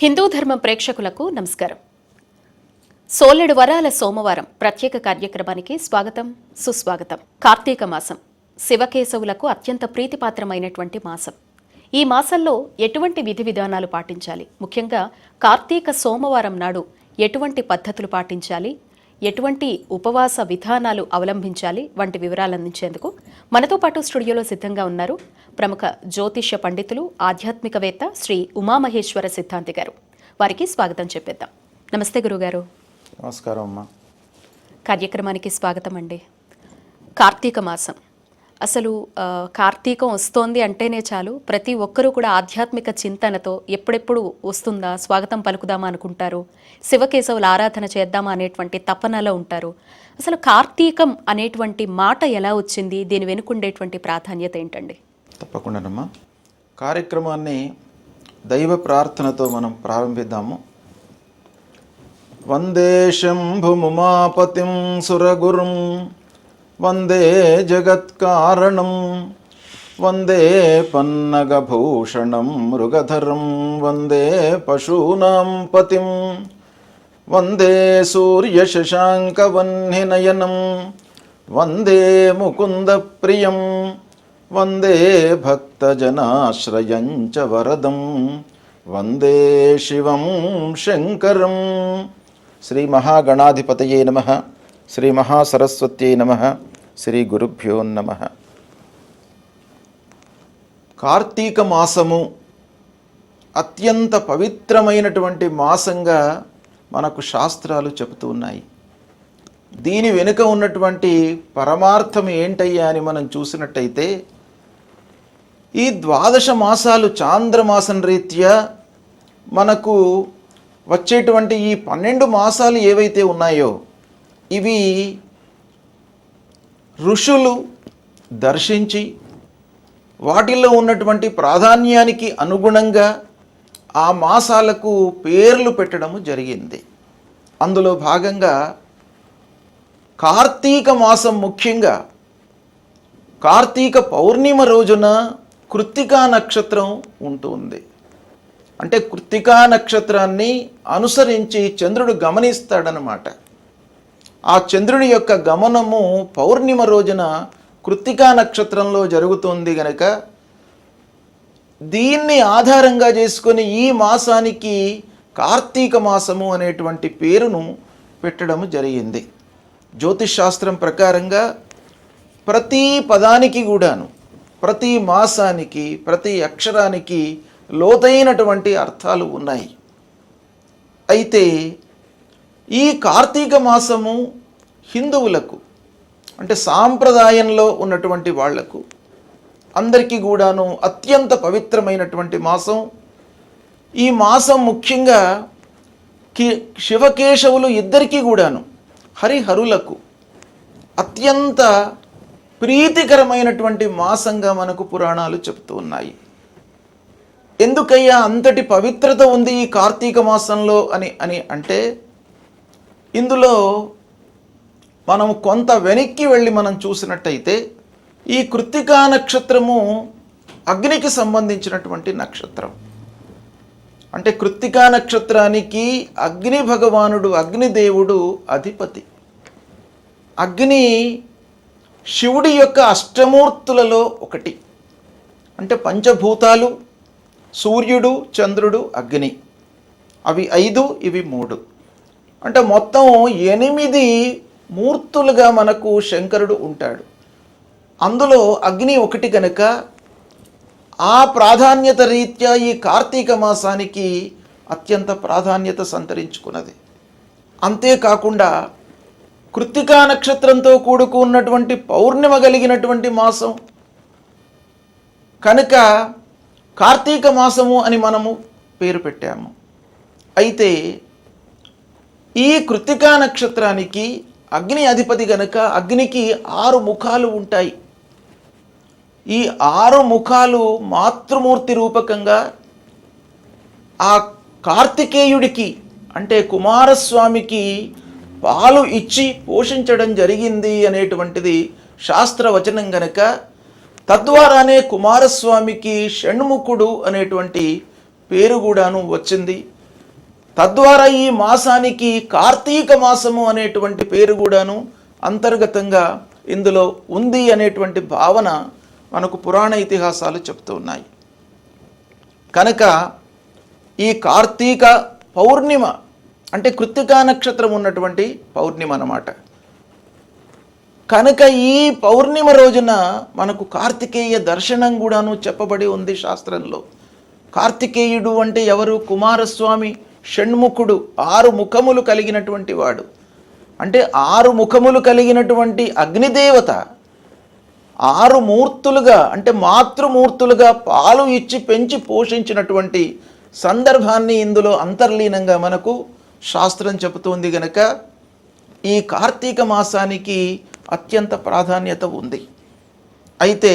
హిందూ ధర్మం ప్రేక్షకులకు నమస్కారం. సోలెడు వరాల సోమవారం ప్రత్యేక కార్యక్రమానికి స్వాగతం సుస్వాగతం. కార్తీక మాసం శివకేశవులకు అత్యంత ప్రీతిపాత్రమైనటువంటి మాసం. ఈ మాసంలో ఎటువంటి విధి విధానాలు పాటించాలి? ముఖ్యంగా కార్తీక సోమవారం నాడు ఎటువంటి పద్ధతులు పాటించాలి? ఎటువంటి ఉపవాస విధానాలు అవలంబించాలి వంటి వివరాలు అందించేందుకు మనతో పాటు స్టూడియోలో సిద్ధంగా ఉన్నారు ప్రముఖ జ్యోతిష్య పండితులు ఆధ్యాత్మికవేత్త శ్రీ ఉమామహేశ్వర సిద్ధాంతి గారు. వారికి స్వాగతం చెప్పేద్దాం. నమస్తే గురుగారు. నమస్కారం అమ్మా. కార్యక్రమానికి స్వాగతం అండి. కార్తీక మాసం. అసలు కార్తీకం వస్తోంది అంటేనే చాలు ప్రతి ఒక్కరూ కూడా ఆధ్యాత్మిక చింతనతో ఎప్పుడెప్పుడు వస్తుందా స్వాగతం పలుకుదామా అనుకుంటారు? శివకేశవుల ఆరాధన చేద్దామా అనేటువంటి తపనలో ఉంటారు. అసలు కార్తీకం అనేటువంటి మాట ఎలా వచ్చింది? దీని వెనుకుండేటువంటి ప్రాధాన్యత ఏంటండి? తప్పకుండానమ్మా కార్యక్రమాన్ని దైవ ప్రార్థనతో మనం ప్రారంభిద్దాము. వందే శంభుముమాపతిం సురగురుం వందే జగత్కారణం వందే పన్నగభూషణం మృగధరం వందే పశూనాం పతిం వందే సూర్యశశాంకవన్నినయనం వందే ముకుందప్రియం వందే భక్తజనాశ్రయం చ వరదం వందే శివం శంకరం. శ్రీ మహాగణాధిపతయే నమ. శ్రీ మహాసరస్వత్యై నమ శ్రీ గురుభ్యో నమ. కార్తీక మాసము అత్యంత పవిత్రమైనటువంటి మాసంగా మనకు శాస్త్రాలు చెబుతూ ఉన్నాయి. దీని వెనుక ఉన్నటువంటి పరమార్థం ఏంటయ్యా అని మనం చూసినట్టయితే ఈ ద్వాదశ మాసాలు చాంద్రమాసం రీత్యా మనకు వచ్చేటువంటి ఈ పన్నెండు మాసాలు ఏవైతే ఉన్నాయో ఇవి ఋషులు దర్శించి వాటిల్లో ఉన్నటువంటి ప్రాధాన్యానికి అనుగుణంగా ఆ మాసాలకు పేర్లు పెట్టడము జరిగింది. అందులో భాగంగా కార్తీక మాసం ముఖ్యంగా కార్తీక పౌర్ణిమ రోజున కృత్తికా నక్షత్రం ఉంటుంది. అంటే కృత్తికా నక్షత్రాన్ని అనుసరించి చంద్రుడు గమనిస్తాడనమాట ఆ చంద్రుని యొక్క గమనము పౌర్ణిమ రోజున కృత్తికా నక్షత్రంలో జరుగుతుంది గనక దీన్ని ఆధారంగా చేసుకొని ఈ మాసానికి కార్తీక మాసము అనేటువంటి పేరును పెట్టడం జరిగింది. జ్యోతిష్ శాస్త్రం ప్రకారంగా ప్రతి పదానికి కూడాను ప్రతి మాసానికి ప్రతి అక్షరానికి లోతైనటువంటి అర్థాలు ఉన్నాయి. అయితే ఈ కార్తీక మాసము హిందువులకు అంటే సాంప్రదాయంలో ఉన్నటువంటి వాళ్ళకు అందరికీ కూడాను అత్యంత పవిత్రమైనటువంటి మాసం. ఈ మాసం ముఖ్యంగా కి శివకేశవులు ఇద్దరికీ కూడాను హరిహరులకు అత్యంత ప్రీతికరమైనటువంటి మాసంగా మనకు పురాణాలు చెబుతూ ఉన్నాయి. ఎందుకయ్యా అంతటి పవిత్రత ఉంది ఈ కార్తీక మాసంలో అని అని అంటే ఇందులో మనం కొంత వెనక్కి వెళ్ళి మనం చూసినట్టయితే ఈ కృత్తికా నక్షత్రము అగ్నికి సంబంధించినటువంటి నక్షత్రం. అంటే కృత్తికా నక్షత్రానికి అగ్ని భగవానుడు అగ్నిదేవుడు అధిపతి. అగ్ని శివుడి యొక్క అష్టమూర్తులలో ఒకటి. అంటే పంచభూతాలు సూర్యుడు చంద్రుడు అగ్ని. అవి ఐదు ఇవి మూడు. అంటే మొత్తం ఎనిమిది మూర్తులుగా మనకు శంకరుడు ఉంటాడు. అందులో అగ్ని ఒకటి కనుక ఆ ప్రాధాన్యత రీత్యా ఈ కార్తీక మాసానికి అత్యంత ప్రాధాన్యత సంతరించుకున్నది. అంతేకాకుండా కృత్తికా నక్షత్రంతో కూడుకున్నటువంటి పౌర్ణిమ కలిగినటువంటి మాసం. కనుక కార్తీక మాసము అని మనము పేరు పెట్టాము. అయితే ఈ కృత్తికా నక్షత్రానికి అగ్ని అధిపతి గనక అగ్నికి ఆరు ముఖాలు ఉంటాయి. ఈ ఆరు ముఖాలు మాతృమూర్తి రూపకంగా ఆ కార్తికేయుడికి అంటే కుమారస్వామికి పాలు ఇచ్చి పోషించడం జరిగింది అనేటువంటిది శాస్త్రవచనం గనక తద్వారానే కుమారస్వామికి షణ్ముఖుడు అనేటువంటి పేరు కూడాను వచ్చింది. తద్వారా ఈ మాసానికి కార్తీక మాసము అనేటువంటి పేరు కూడాను అంతర్గతంగా ఇందులో ఉంది అనేటువంటి భావన మనకు పురాణ ఇతిహాసాలు చెప్తూ ఉన్నాయి. కనుక ఈ కార్తీక పౌర్ణిమ అంటే కృత్తికా నక్షత్రం ఉన్నటువంటి పౌర్ణిమ అన్నమాట. కనుక ఈ పౌర్ణిమ రోజున మనకు కార్తికేయ దర్శనం కూడాను చెప్పబడి ఉంది శాస్త్రంలో. కార్తికేయుడు అంటే ఎవరు? కుమారస్వామి. షణ్ముఖుడు ఆరు ముఖములు కలిగినటువంటి వాడు. అంటే ఆరు ముఖములు కలిగినటువంటి అగ్నిదేవత ఆరు మూర్తులుగా అంటే మాతృమూర్తులుగా పాలు ఇచ్చి పెంచి పోషించినటువంటి సందర్భాన్ని ఇందులో అంతర్లీనంగా మనకు శాస్త్రం చెబుతోంది గనక ఈ కార్తీక మాసానికి అత్యంత ప్రాధాన్యత ఉంది. అయితే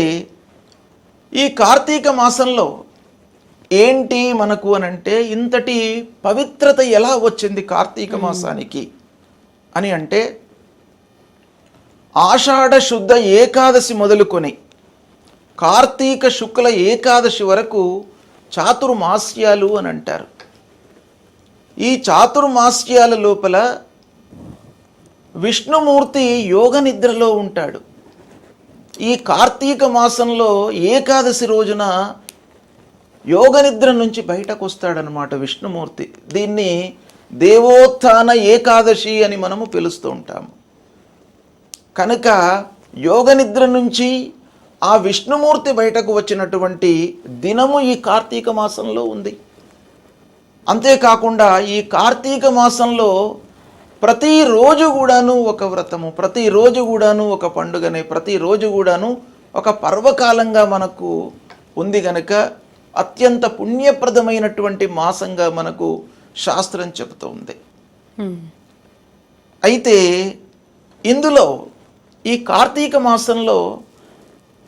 ఈ కార్తీక మాసంలో ఏంటి మనకు అనంటే ఇంతటి పవిత్రత ఎలా వచ్చింది కార్తీక మాసానికి? అని అంటే ఆషాఢ శుద్ధ ఏకాదశి మొదలుకొని కార్తీక శుక్ల ఏకాదశి వరకు చాతుర్మాస్యాలు అని అంటారు. ఈ చాతుర్మాస్యాల లోపల విష్ణుమూర్తి యోగ నిద్రలో ఉంటాడు. ఈ కార్తీక మాసంలో ఏకాదశి రోజున యోగ నిద్ర నుంచి బయటకు వస్తాడనమాట విష్ణుమూర్తి. దీన్ని దేవోత్థాన ఏకాదశి అని మనము పిలుస్తూ ఉంటాము. కనుక యోగ నిద్ర నుంచి ఆ విష్ణుమూర్తి బయటకు వచ్చినటువంటి దినము ఈ కార్తీక మాసంలో ఉంది. అంతేకాకుండా ఈ కార్తీక మాసంలో ప్రతిరోజు కూడాను ఒక వ్రతము ప్రతిరోజు కూడాను ఒక పండుగనే ప్రతిరోజు కూడాను ఒక పర్వకాలంగా మనకు ఉంది గనక అత్యంత పుణ్యప్రదమైనటువంటి మాసంగా మనకు శాస్త్రం చెబుతోంది హ్మ్. అయితే ఇందులో ఈ కార్తీక మాసంలో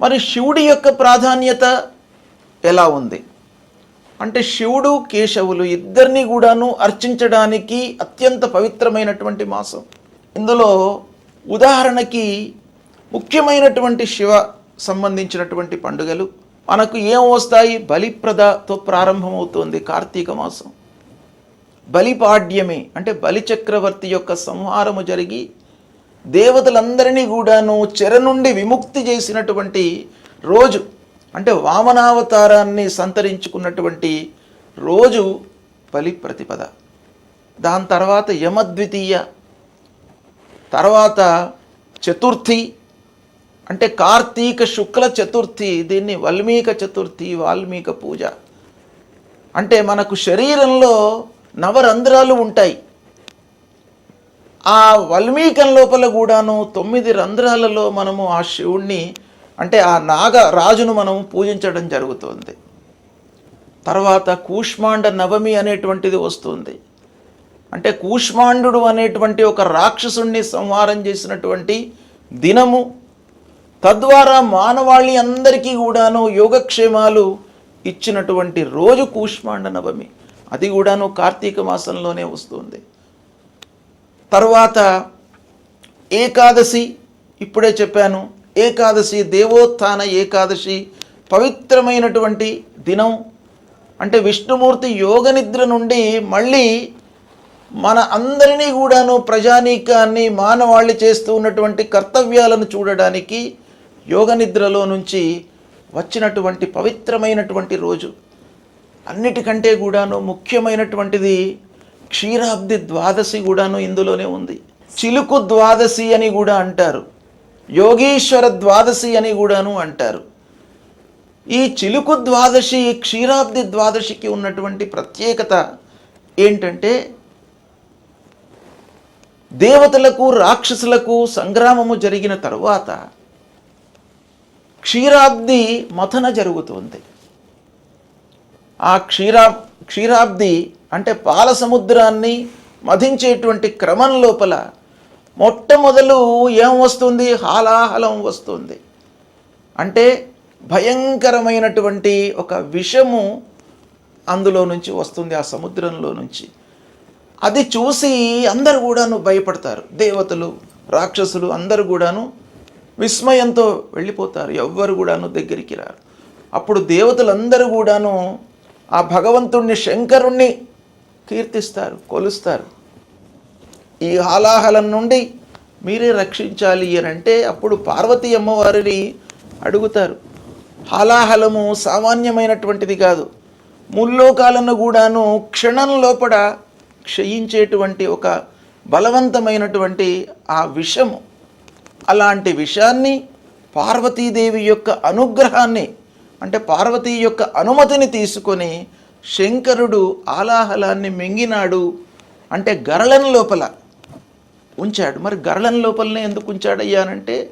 మరి శివుడి యొక్క ప్రాధాన్యత ఎలా ఉంది? అంటే శివుడు కేశవులు ఇద్దరిని కూడాను అర్చించడానికి అత్యంత పవిత్రమైనటువంటి మాసం. ఇందులో ఉదాహరణకి ముఖ్యమైనటువంటి శివ సంబంధించినటువంటి పండుగలు మనకు ఏం వస్తాయి? బలిప్రదతో ప్రారంభమవుతోంది కార్తీక మాసం. బలిపాడ్యమే అంటే బలిచక్రవర్తి యొక్క సంహారము జరిగి దేవతలందరినీ కూడాను చెర నుండి విముక్తి చేసినటువంటి రోజు అంటే వామనావతారాన్ని సంతరించుకున్నటువంటి రోజు బలి ప్రతిపద దాని తర్వాత యమద్వితీయ తర్వాత చతుర్థి అంటే కార్తీక శుక్ల చతుర్థి దీన్ని వల్మీక చతుర్థి వాల్మీక పూజ. అంటే మనకు శరీరంలో నవరంధ్రాలు ఉంటాయి. ఆ వల్మీకం లోపల కూడాను తొమ్మిది రంధ్రాలలో మనము ఆ శివుణ్ణి అంటే ఆ నాగ రాజును మనం పూజించడం జరుగుతుంది. తర్వాత కూష్మాండ నవమి అనేటువంటిది వస్తుంది. అంటే కూష్మాండు అనేటువంటి ఒక రాక్షసుణ్ణి సంహారం చేసినటువంటి దినము తద్వారా మానవాళి అందరికీ కూడాను యోగక్షేమాలు ఇచ్చినటువంటి రోజు కూష్మాండ నవమి. అది కూడాను కార్తీక మాసంలోనే వస్తుంది. తర్వాత ఏకాదశి ఇప్పుడే చెప్పాను. ఏకాదశి దేవోత్థాన ఏకాదశి పవిత్రమైనటువంటి దినం. అంటే విష్ణుమూర్తి యోగ నిద్ర నుండి మళ్ళీ మన అందరినీ కూడాను ప్రజానీకాన్ని మానవాళి చేస్తూ ఉన్నటువంటి కర్తవ్యాలను చూడడానికి యోగ నిద్రలో నుంచి వచ్చినటువంటి పవిత్రమైనటువంటి రోజు. అన్నిటికంటే కూడాను ముఖ్యమైనటువంటిది క్షీరాబ్ది ద్వాదశి కూడాను ఇందులోనే ఉంది. చిలుకు ద్వాదశి అని కూడా అంటారు. యోగీశ్వర ద్వాదశి అని కూడాను అంటారు. ఈ చిలుకు ద్వాదశి క్షీరాబ్ది ద్వాదశికి ఉన్నటువంటి ప్రత్యేకత ఏంటంటే దేవతలకు రాక్షసులకు సంగ్రామము జరిగిన తరువాత క్షీరాబ్ది మథన జరుగుతుంది. ఆ క్షీరా క్షీరాబ్ది అంటే పాల సముద్రాన్ని మధించేటువంటి క్రమం లోపల మొట్టమొదలు ఏం వస్తుంది? హాలాహలం వస్తుంది. అంటే భయంకరమైనటువంటి ఒక విషము అందులో నుంచి వస్తుంది ఆ సముద్రంలో నుంచి. అది చూసి అందరు కూడాను భయపడతారు. దేవతలు రాక్షసులు అందరు కూడాను విస్మయంతో వెళ్ళిపోతారు. ఎవ్వరు కూడాను దగ్గరికి రారు. అప్పుడు దేవతలందరూ కూడాను ఆ భగవంతుణ్ణి శంకరుణ్ణి కీర్తిస్తారు కొలుస్తారు. ఈ హాలాహలం నుండి మీరే రక్షించాలి అని అంటే అప్పుడు పార్వతీ అమ్మవారిని అడుగుతారు. హాలాహలము సామాన్యమైనటువంటిది కాదు. ముల్లోకాలను కూడాను క్షణం లోపల క్షయించేటువంటి ఒక బలవంతమైనటువంటి ఆ విషము. అలాంటి విషయాన్ని పార్వతీదేవి యొక్క అనుగ్రహాన్ని అంటే పార్వతీ యొక్క అనుమతిని తీసుకొని శంకరుడు ఆలాహలాన్ని మింగినాడు. అంటే గరళం లోపల ఉంచాడు. మరి గరళం లోపలనే ఎందుకు ఉంచాడయ్యానంటే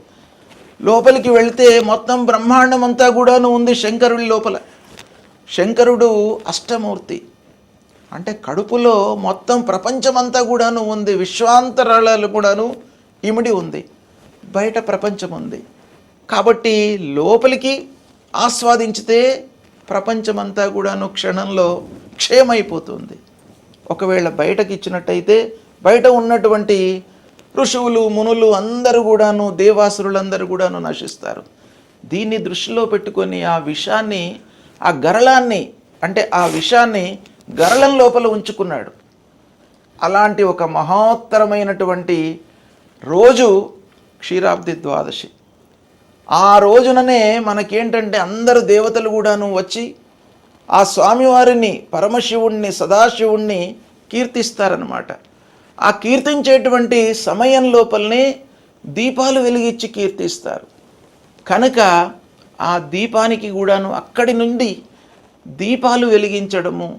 లోపలికి వెళితే మొత్తం బ్రహ్మాండం అంతా కూడాను ఉంది శంకరుడి లోపల. శంకరుడు అష్టమూర్తి. అంటే కడుపులో మొత్తం ప్రపంచమంతా కూడాను ఉంది. విశ్వాంతరాళాలు కూడాను ఇమిడి ఉంది. బయట ప్రపంచం ఉంది. కాబట్టి లోపలికి ఆస్వాదించితే ప్రపంచమంతా కూడాను క్షణంలో క్షేమైపోతుంది ఒకవేళ బయటకి ఇచ్చినట్టయితే బయట ఉన్నటువంటి ఋషువులు మునులు అందరూ కూడాను దేవాసురులందరూ కూడాను నశిస్తారు. దీన్ని దృష్టిలో పెట్టుకొని ఆ విషాన్ని ఆ గరళాన్ని అంటే ఆ విషాన్ని గరళం లోపల ఉంచుకున్నాడు. అలాంటి ఒక మహోత్తరమైనటువంటి రోజు క్షీరాబ్ది ద్వాదశి. ఆ రోజుననే మనకేంటంటే అందరు దేవతలు కూడాను వచ్చి ఆ స్వామివారిని పరమశివుణ్ణి సదాశివుణ్ణి కీర్తిస్తారనమాట ఆ కీర్తించేటువంటి సమయం లోపలనే దీపాలు వెలిగించి కీర్తిస్తారు. కనుక ఆ దీపానికి కూడాను అక్కడి నుండి దీపాలు వెలిగించడము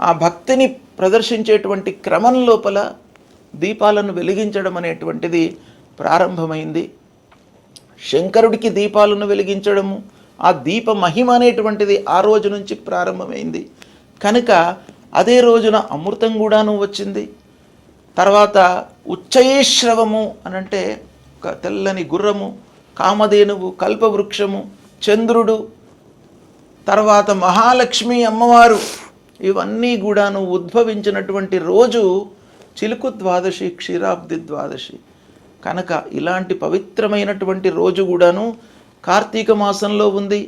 ఆ భక్తిని ప్రదర్శించేటువంటి క్రమం లోపల దీపాలను వెలిగించడం అనేటువంటిది ప్రారంభమైంది. శంకరుడికి దీపాలను వెలిగించడము ఆ దీప మహిమ అనేటువంటిది ఆ రోజు నుంచి ప్రారంభమైంది. కనుక అదే రోజున అమృతం కూడాను వచ్చింది. తర్వాత ఉచ్చైశ్రవము అనంటే ఒక తెల్లని గుర్రము కామధేనువు కల్పవృక్షము చంద్రుడు తర్వాత మహాలక్ష్మి అమ్మవారు ఇవన్నీ కూడాను ఉద్భవించినటువంటి రోజు చిలుకు ద్వాదశి క్షీరాబ్ది ద్వాదశి. కనుక ఇలాంటి పవిత్రమైనటువంటి రోజు కూడాను కార్తీక మాసంలో ఉంది.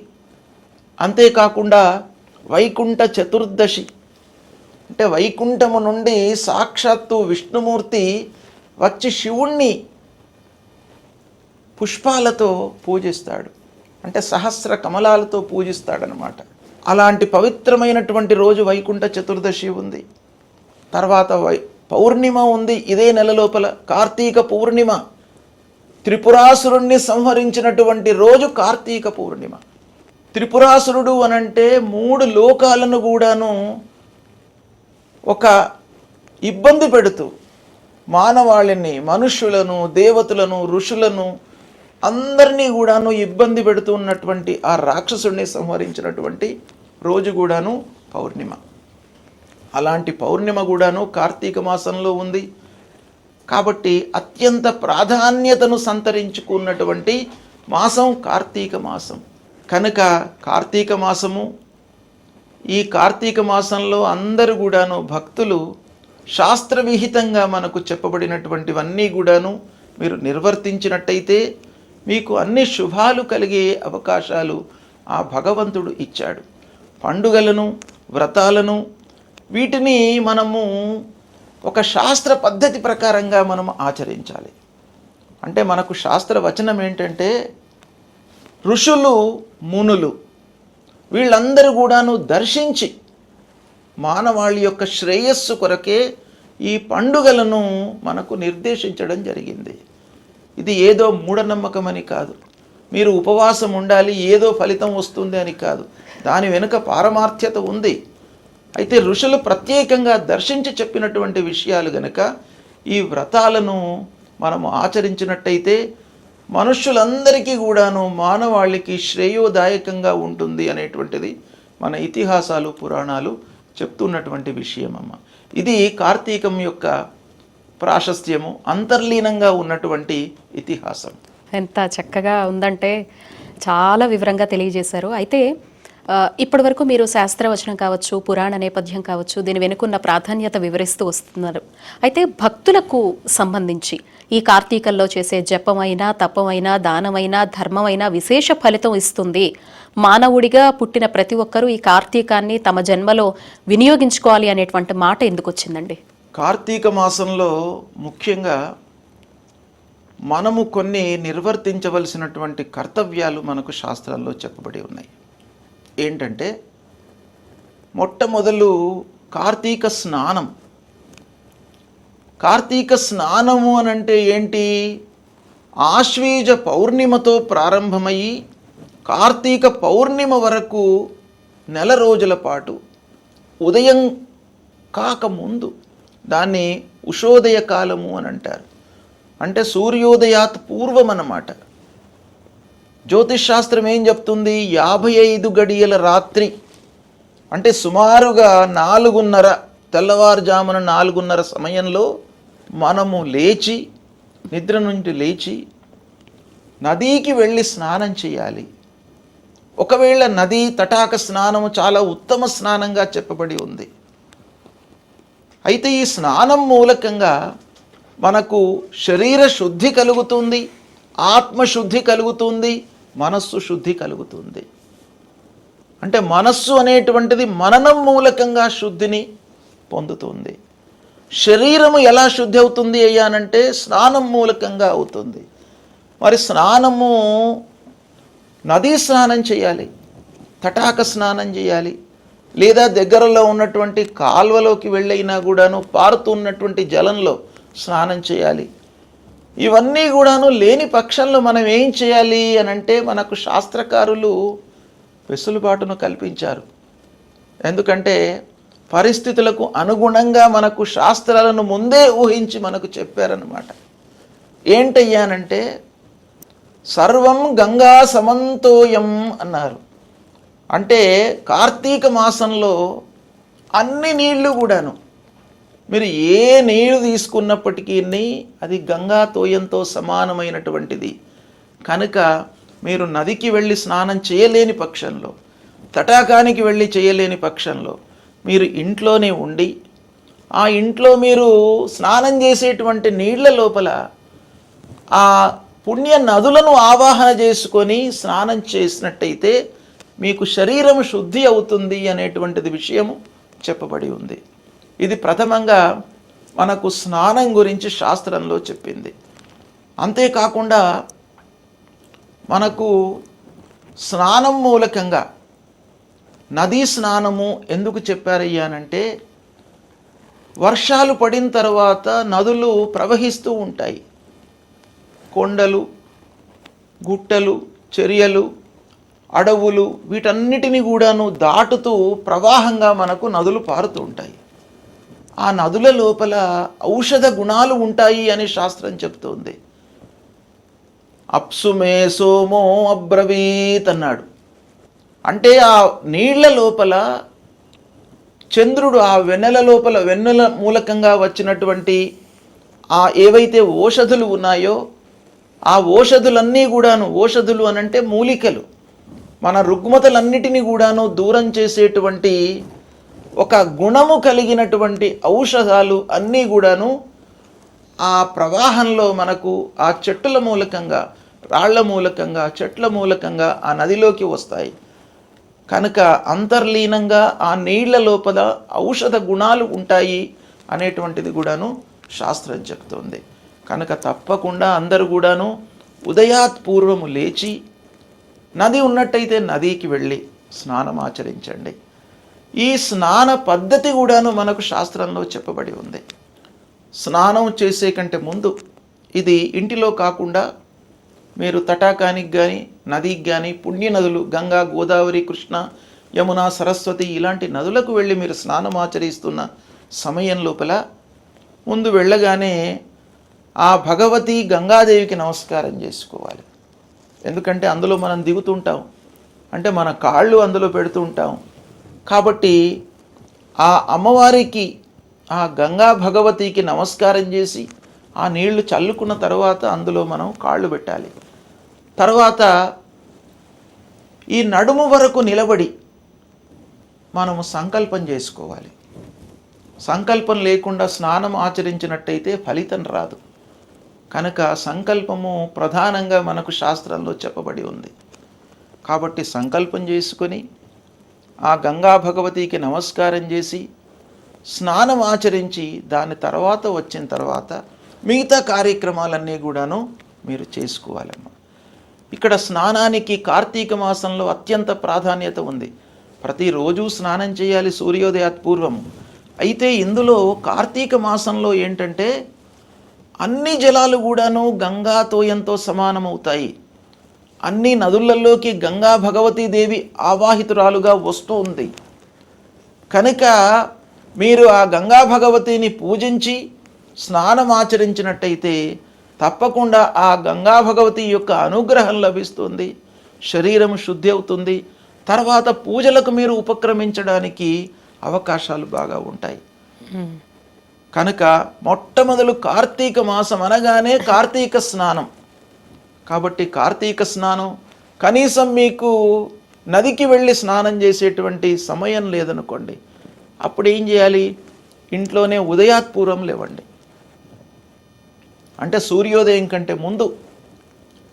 అంతేకాకుండా వైకుంఠ చతుర్దశి అంటే వైకుంఠము నుండి సాక్షాత్తు విష్ణుమూర్తి వచ్చి శివుణ్ణి పుష్పాలతో పూజిస్తాడు. అంటే సహస్ర కమలాలతో పూజిస్తాడనమాట అలాంటి పవిత్రమైనటువంటి రోజు వైకుంఠ చతుర్దశి ఉంది. తర్వాత వై పౌర్ణిమ ఉంది ఇదే నెల లోపల. కార్తీక పూర్ణిమ. త్రిపురాసురుణ్ణి సంహరించినటువంటి రోజు కార్తీక పూర్ణిమ. త్రిపురాసురుడు అనంటే మూడు లోకాలను కూడాను ఒక ఇబ్బంది పెడుతూ మానవాళిని మనుష్యులను దేవతలను ఋషులను అందరినీ కూడాను ఇబ్బంది పెడుతూ ఉన్నటువంటి ఆ రాక్షసుడిని సంహరించినటువంటి రోజు కూడాను పౌర్ణిమ. అలాంటి పౌర్ణిమ కూడాను కార్తీక మాసంలో ఉంది. కాబట్టి అత్యంత ప్రాధాన్యతను సంతరించుకున్నటువంటి మాసం కార్తీక మాసం. కనుక కార్తీక మాసము ఈ కార్తీక మాసంలో అందరూ కూడాను భక్తులు శాస్త్రవిహితంగా మనకు చెప్పబడినటువంటివన్నీ కూడాను మీరు నిర్వర్తించినట్టయితే మీకు అన్ని శుభాలు కలిగే అవకాశాలు ఆ భగవంతుడు ఇచ్చాడు. పండుగలను వ్రతాలను వీటిని మనము ఒక శాస్త్ర పద్ధతి ప్రకారంగా మనం ఆచరించాలి. అంటే మనకు శాస్త్ర వచనం ఏంటంటే ఋషులు మునులు వీళ్ళందరూ కూడాను దర్శించి మానవాళి యొక్క శ్రేయస్సు కొరకే ఈ పండుగలను మనకు నిర్దేశించడం జరిగింది. ఇది ఏదో మూఢనమ్మకం అని కాదు. మీరు ఉపవాసం ఉండాలి ఏదో ఫలితం వస్తుంది అని కాదు. దాని వెనుక పారమార్థ్యత ఉంది. అయితే ఋషులు ప్రత్యేకంగా దర్శించి చెప్పినటువంటి విషయాలు గనక ఈ వ్రతాలను మనము ఆచరించినట్టయితే మనుష్యులందరికీ కూడాను మానవాళికి శ్రేయోదాయకంగా ఉంటుంది అనేటువంటిది మన ఇతిహాసాలు పురాణాలు చెప్తున్నటువంటి విషయం అమ్మ ఇది కార్తీకం యొక్క ప్రాశస్త్యము అంతర్లీనంగా ఉన్నటువంటి ఇతిహాసం. ఎంత చక్కగా ఉందంటే చాలా వివరంగా తెలియజేశారు. అయితే ఇప్పటి వరకు మీరు శాస్త్రవచనం కావచ్చు పురాణ నేపథ్యం కావచ్చు దీని వెనుకున్న ప్రాధాన్యత వివరిస్తూ వస్తున్నారు. అయితే భక్తులకు సంబంధించి ఈ కార్తీకంలో చేసే జపమైనా తపమైనా దానమైనా ధర్మమైనా విశేష ఫలితం ఇస్తుంది. మానవుడిగా పుట్టిన ప్రతి ఒక్కరూ ఈ కార్తీకాన్ని తమ జన్మలో వినియోగించుకోవాలి అనేటువంటి మాట ఎందుకు వచ్చిందండి? కార్తీక మాసంలో ముఖ్యంగా మనము కొన్ని నిర్వర్తించవలసినటువంటి కర్తవ్యాలు మనకు శాస్త్రాల్లో చెప్పబడి ఉన్నాయి. ఏంటంటే మొట్టమొదలు కార్తీక స్నానం. కార్తీక స్నానము అని అంటే ఏంటి? ఆశ్వీజ పౌర్ణిమతో ప్రారంభమయ్యి కార్తీక పౌర్ణిమ వరకు నెల రోజుల పాటు ఉదయం కాకముందు దాన్ని ఉషోదయ కాలము అని అంటారు. అంటే సూర్యోదయాత్ పూర్వం అన్నమాట జ్యోతిష్ శాస్త్రం ఏం చెప్తుంది? యాభై ఐదు గడియల రాత్రి. అంటే సుమారుగా నాలుగున్నర తెల్లవారుజామున నాలుగున్నర సమయంలో మనము లేచి నిద్ర నుండి లేచి నదీకి వెళ్ళి స్నానం చేయాలి. ఒకవేళ నది తటాక స్నానము చాలా ఉత్తమ స్నానంగా చెప్పబడి ఉంది. అయితే ఈ స్నానం మూలకంగా మనకు శరీర శుద్ధి కలుగుతుంది ఆత్మశుద్ధి కలుగుతుంది మనస్సు శుద్ధి కలుగుతుంది. అంటే మనస్సు అనేటువంటిది మననం మూలకంగా శుద్ధిని పొందుతుంది. శరీరము ఎలా శుద్ధి అవుతుంది అయ్యానంటే స్నానం మూలకంగా అవుతుంది. మరి స్నానము నదీ స్నానం చేయాలి తటాక స్నానం చేయాలి లేదా దగ్గరలో ఉన్నటువంటి కాల్వలోకి వెళ్ళైనా కూడాను పారుతున్నటువంటి జలంలో స్నానం చేయాలి. ఇవన్నీ కూడాను లేని పక్షంలో మనం ఏం చేయాలి అని అంటే మనకు శాస్త్రకారులు వెసులుబాటును కల్పించారు. ఎందుకంటే పరిస్థితులకు అనుగుణంగా మనకు శాస్త్రాలను ముందే ఊహించి మనకు చెప్పారనమాట ఏంటయ్యానంటే సర్వం గంగా సమంతోయం అన్నారు. అంటే కార్తీక మాసంలో అన్ని నీళ్ళు కూడాను మీరు ఏ నీరు తీసుకున్నప్పటికీ అది గంగా తోయంతో సమానమైనటువంటిది. కనుక మీరు నదికి వెళ్ళి స్నానం చేయలేని పక్షంలో తటాకానికి వెళ్ళి చేయలేని పక్షంలో మీరు ఇంట్లోనే ఉండి ఆ ఇంట్లో మీరు స్నానం చేసేటువంటి నీళ్ళ లోపల ఆ పుణ్య నదులను ఆవాహన చేసుకొని స్నానం చేసినట్టయితే మీకు శరీరం శుద్ధి అవుతుంది అనేటువంటిది విషయము చెప్పబడి ఉంది. ఇది ప్రథమంగా మనకు స్నానం గురించి శాస్త్రంలో చెప్పింది. అంతేకాకుండా మనకు స్నానం మూలకంగా నదీ స్నానము ఎందుకు చెప్పారయ్యానంటే వర్షాలు పడిన తర్వాత నదులు ప్రవహిస్తూ ఉంటాయి. కొండలు గుట్టలు చర్యలు అడవులు వీటన్నిటిని కూడాను దాటుతూ ప్రవాహంగా మనకు నదులు పారుతూ ఉంటాయి. ఆ నదుల లోపల ఔషధ గుణాలు ఉంటాయి అని శాస్త్రం చెప్తోంది. అప్సుమే సోమో అబ్రవీత్ అన్నాడు. అంటే ఆ నీళ్ళ లోపల చంద్రుడు ఆ వెన్నెల లోపల వెన్నెల మూలకంగా వచ్చినటువంటి ఆ ఏవైతే ఓషధులు ఉన్నాయో ఆ ఓషధులన్నీ కూడాను ఓషధులు అనంటే మూలికలు. మన రుగ్మతలన్నిటినీ కూడాను దూరం చేసేటువంటి ఒక గుణము కలిగినటువంటి ఔషధాలు అన్నీ కూడాను ఆ ప్రవాహంలో మనకు ఆ చెట్టుల మూలకంగా రాళ్ళ మూలకంగా చెట్ల మూలకంగా ఆ నదిలోకి వస్తాయి. కనుక అంతర్లీనంగా ఆ నీళ్ళ లోపల ఔషధ గుణాలు ఉంటాయి అనేటువంటిది కూడాను శాస్త్రం చెప్తోంది. కనుక తప్పకుండా అందరూ కూడాను ఉదయాత్ పూర్వము లేచి నది ఉన్నట్టయితే నదికి వెళ్ళి స్నానం ఆచరించండి. ఈ స్నాన పద్ధతి కూడాను మనకు శాస్త్రంలో చెప్పబడి ఉంది. స్నానం చేసే కంటే ముందు ఇది ఇంటిలో కాకుండా మీరు తటాకానికి కానీ నదికి కానీ పుణ్య నదులు గంగా గోదావరి కృష్ణ యమున సరస్వతి ఇలాంటి నదులకు వెళ్ళి మీరు స్నానం ఆచరిస్తున్న సమయం లోపల ముందు వెళ్ళగానే ఆ భగవతి గంగాదేవికి నమస్కారం చేసుకోవాలి. ఎందుకంటే అందులో మనం దిగుతుంటాం. అంటే మన కాళ్ళు అందులో పెడుతుంటాం కాబట్టి ఆ అమ్మవారికి ఆ గంగా భగవతికి నమస్కారం చేసి ఆ నీళ్ళు చల్లుకున్న తర్వాత అందులో మనం కాళ్ళు పెట్టాలి. తర్వాత ఈ నడుము వరకు నిలబడి మనము సంకల్పం చేసుకోవాలి. సంకల్పం లేకుండా స్నానం ఆచరించినట్టయితే ఫలితం రాదు. కనుక సంకల్పము ప్రధానంగా మనకు శాస్త్రంలో చెప్పబడి ఉంది. కాబట్టి సంకల్పం చేసుకొని ఆ గంగా భగవతికి నమస్కారం చేసి స్నానం ఆచరించి దాని తర్వాత వచ్చిన తర్వాత మిగతా కార్యక్రమాలన్నీ కూడాను మీరు చేసుకోవాలమ్మా. ఇక్కడ స్నానానికి కార్తీక మాసంలో అత్యంత ప్రాధాన్యత ఉంది. ప్రతిరోజు స్నానం చేయాలి సూర్యోదయాత్ పూర్వం అయితే ఇందులో కార్తీక మాసంలో ఏంటంటే అన్ని జలాలు కూడాను గంగాతోయంతో సమానమవుతాయి. అన్ని నదులలోకి గంగా భగవతీదేవి ఆవాహితురాలుగా వస్తూ ఉంది. కనుక మీరు ఆ గంగా భగవతిని పూజించి స్నానం ఆచరించినట్టయితే తప్పకుండా ఆ గంగా భగవతి యొక్క అనుగ్రహం లభిస్తుంది శరీరం శుద్ధి అవుతుంది తర్వాత పూజలకు మీరు ఉపక్రమించడానికి అవకాశాలు బాగా ఉంటాయి. కనుక మొట్టమొదలు కార్తీక మాసం అనగానే కార్తీక స్నానం. కాబట్టి కార్తీక స్నానం కనీసం మీకు నదికి వెళ్ళి స్నానం చేసేటువంటి సమయం లేదనుకోండి. అప్పుడు ఏం చేయాలి? ఇంట్లోనే ఉదయాత్పూర్వం లేవండి. అంటే సూర్యోదయం కంటే ముందు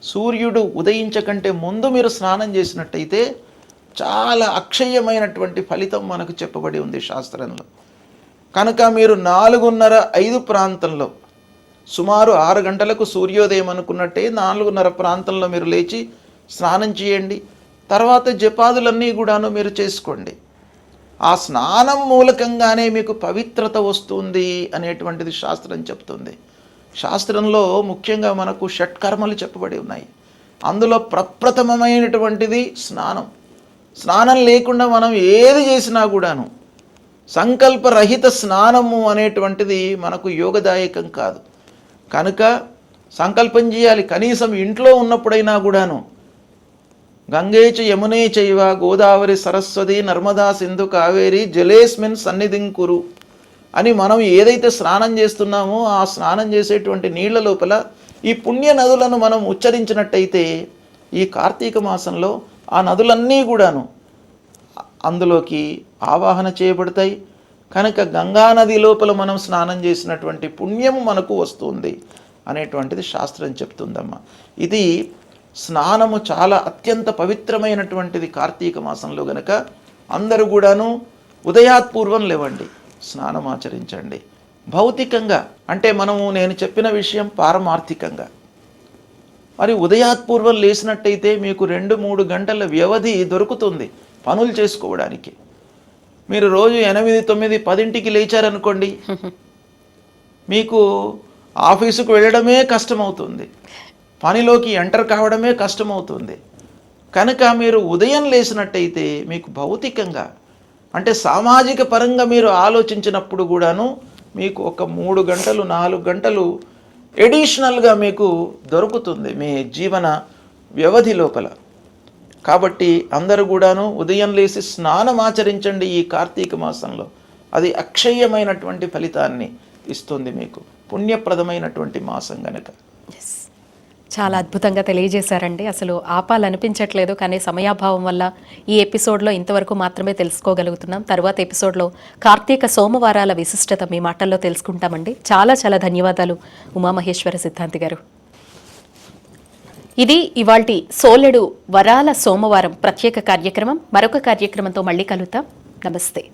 సూర్యుడు ఉదయించకంటే ముందు మీరు స్నానం చేసినట్టయితే చాలా అక్షయమైనటువంటి ఫలితం మనకు చెప్పబడి ఉంది శాస్త్రంలో. కనుక మీరు నాలుగున్నర ఐదు ప్రాంతంలో సుమారు ఆరు గంటలకు సూర్యోదయం అనుకున్నట్టే నాలుగున్నర ప్రాంతంలో మీరు లేచి స్నానం చేయండి. తర్వాత జపాదులన్నీ కూడాను మీరు చేసుకోండి. ఆ స్నానం మూలకంగానే మీకు పవిత్రత వస్తుంది అనేటువంటిది శాస్త్రం చెప్తుంది. శాస్త్రంలో ముఖ్యంగా మనకు షట్కర్మలు చెప్పబడి ఉన్నాయి. అందులో ప్రప్రథమమైనటువంటిది స్నానం. స్నానం లేకుండా మనం ఏది చేసినా కూడాను సంకల్పరహిత స్నానము అనేటువంటిది మనకు యోగదాయకం కాదు. కనుక సంకల్పం చేయాలి. కనీసం ఇంట్లో ఉన్నప్పుడైనా కూడాను. గంగేచ యమునే చైవ గోదావరి సరస్వతి నర్మదా సింధు కావేరి జలేస్మిన్ సన్నిధింకురు అని మనం ఏదైతే స్నానం చేస్తున్నామో ఆ స్నానం చేసేటువంటి నీళ్ళ లోపల ఈ పుణ్య నదులను మనం ఉచ్చరించినట్టయితే ఈ కార్తీక మాసంలో ఆ నదులన్నీ కూడాను అందులోకి ఆవాహన చేయబడతాయి. కనుక గంగా నది లోపల మనం స్నానం చేసినటువంటి పుణ్యము మనకు వస్తుంది అనేటువంటిది శాస్త్రం చెప్తుందమ్మా. ఇది స్నానము చాలా అత్యంత పవిత్రమైనటువంటిది కార్తీక మాసంలో గనక అందరూ కూడాను ఉదయాత్పూర్వం లేవండి స్నానం ఆచరించండి. భౌతికంగా అంటే మనము నేను చెప్పిన విషయం పారమార్థికంగా. మరి ఉదయాత్పూర్వం లేచినట్టయితే మీకు రెండు మూడు గంటల వ్యవధి దొరుకుతుంది పనులు చేసుకోవడానికి. మీరు రోజు ఎనిమిది తొమ్మిది పదింటికి లేచారనుకోండి మీకు ఆఫీసుకు వెళ్ళడమే కష్టమవుతుంది. పనిలోకి ఎంటర్ కావడమే కష్టమవుతుంది. కనుక మీరు ఉదయం లేచినట్టయితే మీకు భౌతికంగా అంటే సామాజిక పరంగా మీరు ఆలోచించినప్పుడు కూడాను మీకు ఒక మూడు గంటలు నాలుగు గంటలు ఎడిషనల్గా మీకు దొరుకుతుంది మీ జీవన వ్యవధి లోపల. కాబట్టి అందరూ కూడాను ఉదయం లేచి స్నానం ఆచరించండి ఈ కార్తీక మాసంలో. అది అక్షయమైనటువంటి ఫలితాన్ని ఇస్తుంది మీకు. పుణ్యప్రదమైనటువంటి మాసం గనక. చాలా అద్భుతంగా తెలియజేశారండి. అసలు ఆపాలనిపించట్లేదు కానీ సమయాభావం వల్ల ఈ ఎపిసోడ్లో ఇంతవరకు మాత్రమే తెలుసుకోగలుగుతున్నాం. తర్వాత ఎపిసోడ్లో కార్తీక సోమవారాల విశిష్టత మీ మాటల్లో తెలుసుకుంటామండి. చాలా చాలా ధన్యవాదాలు ఉమామహేశ్వర సిద్ధాంతి గారు. ఇది ఇవాల్టి సోలెడు వరాల సోమవారం ప్రత్యేక కార్యక్రమం. మరొక కార్యక్రమంతో మళ్ళీ కలుద్దాం. నమస్తే.